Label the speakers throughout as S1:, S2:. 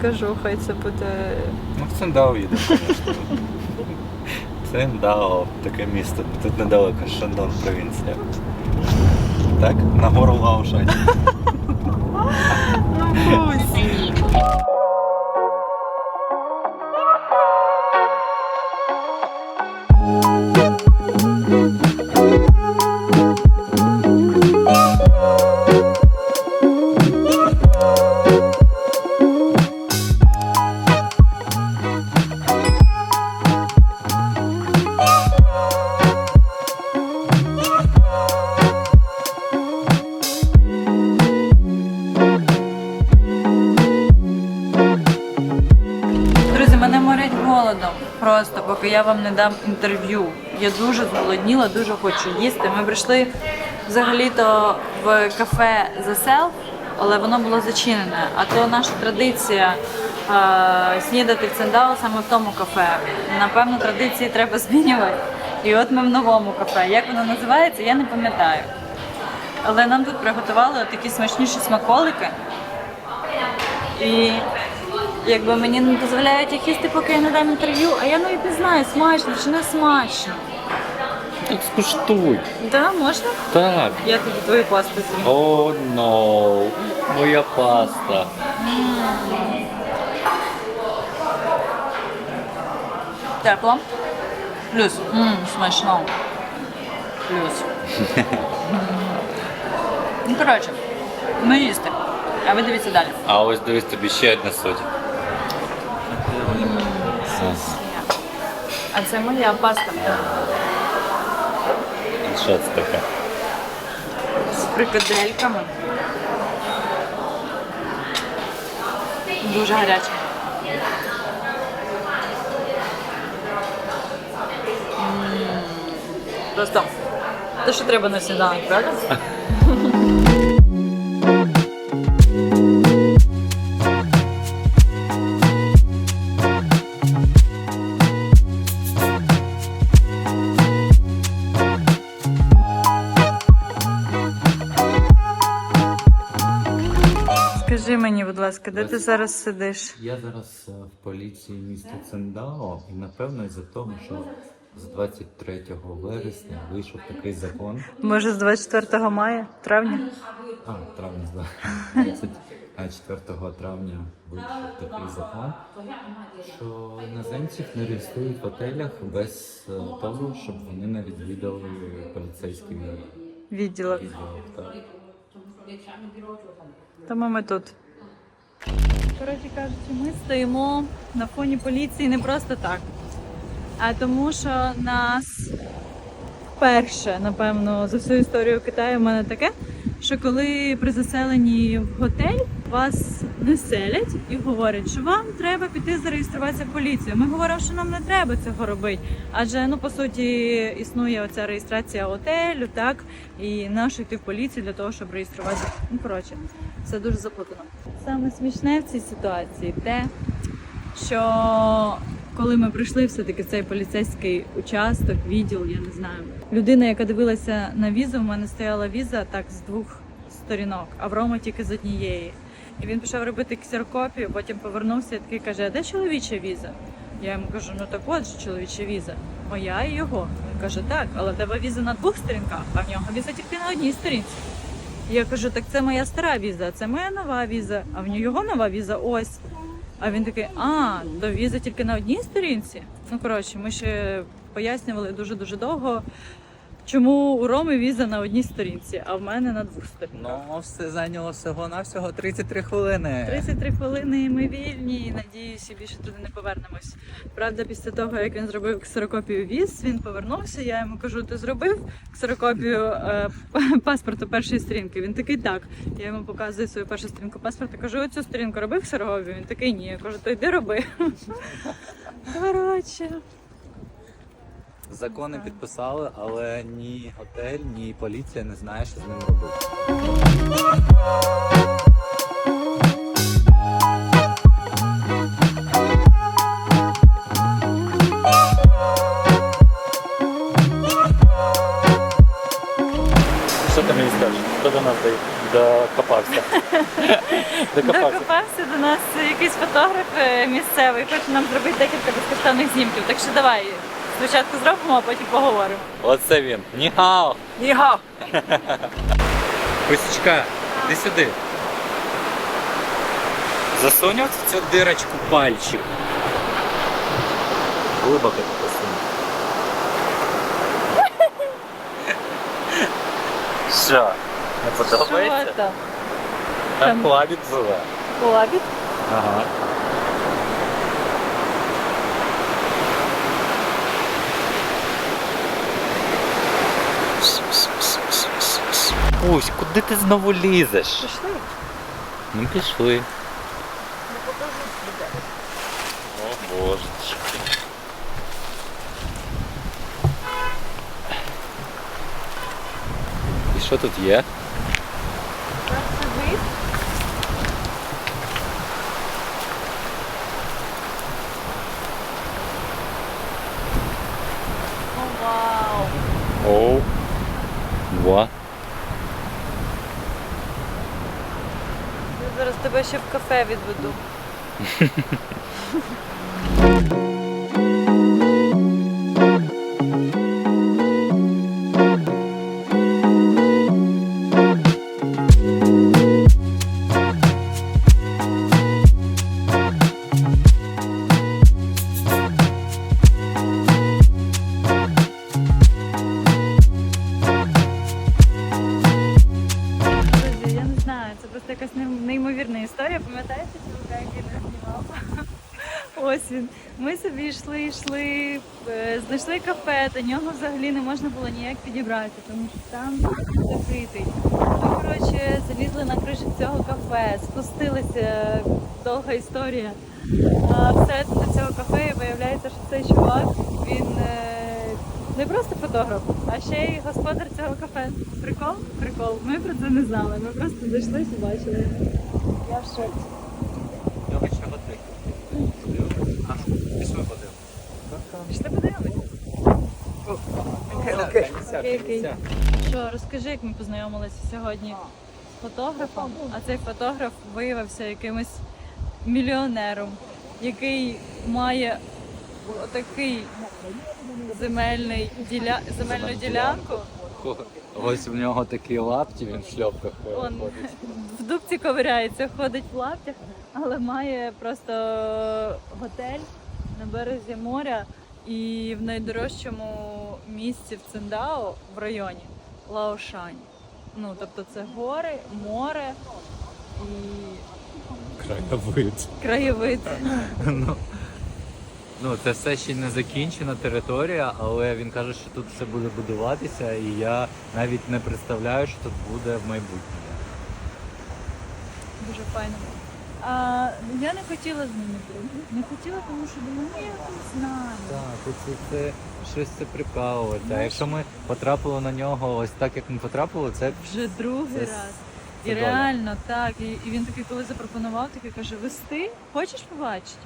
S1: скажу, хай це буде.
S2: Ну, в Циндао їдемо, звісно. Циндао, таке місто. Тут недалеко Шандон, провінція. Так? На гору Ну,
S1: Друзі, я вам не дам інтерв'ю. Я дуже зголодніла, дуже хочу їсти. Ми прийшли взагалі-то в кафе The Self, але воно було зачинене. А то наша традиція е, снідати в Циндао саме в тому кафе. Напевно, традиції треба змінювати. І от ми в новому кафе. Як воно називається, я не пам'ятаю. Але нам тут приготували такі смачніші смаколики. І якби мені не дозволяють їх їсти, поки я не дам інтерв'ю, а я навіть не знаю, смачно чи не смачно.
S2: Так скуштуй.
S1: Да, можна?
S2: Так.
S1: Я тобі твою пасту з'їм.
S2: О, но. Моя паста.
S1: Тепло. Плюс. Мм, смачно. Плюс. ну, коротше, ми їсти. А ви дивіться далі.
S2: А ось дивись тобі ще одна
S1: А це моя паста
S2: Що це таке?
S1: з фрикадельками. Дуже гаряча. М, Просто те, що треба на сніданок, правда? мені, будь ласка, де ти зараз сидиш?
S2: Я зараз е, в поліції міста Циндао і напевно із-за того, що з 23 вересня вийшов такий закон.
S1: Може, з 24 мая, травня?
S2: А, травня, да. 24 травня вийшов такий закон, що іноземців не реєструють в готелях без е, того, щоб вони не відвідали поліцейський
S1: Відділок.
S2: відділ. Так.
S1: Тому ми тут. Коротше кажучи, ми стоїмо на фоні поліції не просто так, а тому, що нас вперше, напевно, за всю історію Китаю в мене таке, що коли при заселенні в готель вас не селять і говорять, що вам треба піти зареєструватися в поліцію. Ми говоримо, що нам не треба цього робити. Адже ну по суті існує оця реєстрація готелю, так і нащо йти в поліцію для того, щоб реєструватися. Ну коротше, все дуже заплутано. Саме смішне в цій ситуації те, що коли ми прийшли все-таки цей поліцейський участок, відділ, я не знаю. Людина, яка дивилася на візу, в мене стояла віза так з двох сторінок, а в Рома тільки з однієї. І він пішов робити ксерокопію, потім повернувся і такий каже: а де чоловіча віза? Я йому кажу, ну так от же чоловіча віза. Моя і його. Він каже, так, але тебе віза на двох сторінках, а в нього віза тільки на одній сторінці. Я кажу, так це моя стара віза, це моя нова віза, а в нього нова віза ось. А він такий, а, то віза тільки на одній сторінці. Ну коротше, ми ще пояснювали дуже дуже довго, чому у Роми віза на одній сторінці, а в мене на двох сторінках.
S3: Ну, все зайняло всього навсього 33 хвилини.
S1: 33 хвилини і ми вільні, і надіюся, більше туди не повернемось. Правда, після того, як він зробив ксерокопію віз, він повернувся. Я йому кажу: ти зробив ксерокопію е, паспорту першої сторінки? Він такий так. Я йому показую свою першу сторінку паспорта. Кажу, оцю сторінку робив ксерокопію? Він такий ні. Я кажу, то йди роби. Коротше.
S3: Закони підписали, але ні готель, ні поліція не знає, що з ним робити.
S2: Що ти мені скажеш?
S3: Хто до нас докопався?
S1: Докопався до нас якийсь фотограф е, місцевий, хоче нам зробити декілька безкоштовних знімків. Так що давай спочатку зробимо, а потім поговоримо.
S3: Оце він. Ніхао!
S1: Ніга!
S3: Костічка, іди сюди. Засунь в цю дирочку пальчик. Глибоко ти посунь. Що? Не подобається?
S1: там?
S3: Там клабік живе.
S1: Лабіт?
S3: Ага. Усь, куди ти знову лізеш?
S1: Пішли.
S3: Ну пішли. О божечки. І що тут є?
S1: О, вау!
S3: Оу. Два.
S1: Я зараз тебе ще в кафе відведу. собі йшли, йшли, е, знайшли кафе, до нього взагалі не можна було ніяк підібрати, тому що там закритий. Ми, коротше, залізли на кришу цього кафе, спустилися, довга історія. А до цього кафе виявляється, що цей чувак, він е, не просто фотограф, а ще й господар цього кафе. Прикол? Прикол. Ми про це не знали. Ми просто зайшли і побачили. Я в шоці.
S3: Його ще води. А ну, пішли подивимось.
S1: Пішли подивимось.
S3: Окей,
S1: Окей. Що, розкажи, як ми познайомилися сьогодні з фотографом, а цей фотограф виявився якимось мільйонером, який має отакий земельний діля... земельну ділянку.
S3: Ось в нього такі лапті, він в шльопках
S1: Он
S3: ходить.
S1: в дубці ковиряється, ходить в лаптях, але має просто готель на березі моря і в найдорожчому місці в Циндао в районі Лаошань. Ну, тобто це гори, море і
S3: Краєвид.
S1: краєвид.
S3: ну, ну, це все ще не закінчена територія, але він каже, що тут все буде будуватися, і я навіть не представляю, що тут буде в майбутньому.
S1: Дуже файно. А я не хотіла з ними дружити. Не хотіла, тому що думаю, ну я не знаю.
S3: Так, це, це щось це прикалується. А
S1: Ну,
S3: якщо ми потрапили на нього ось так, як ми потрапили, це
S1: Вже другий
S3: Це-
S1: раз.
S3: це
S1: І
S3: доля.
S1: реально так. І, і він такий, коли запропонував, такий каже: вести, хочеш побачити?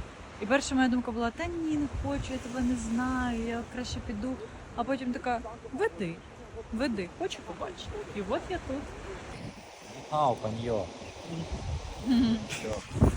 S1: І перша моя думка була: та ні, не хочу, я тебе не знаю, я краще піду. А потім така: веди, веди, хочу побачити. І от я тут.
S3: Ау, паньо. Все.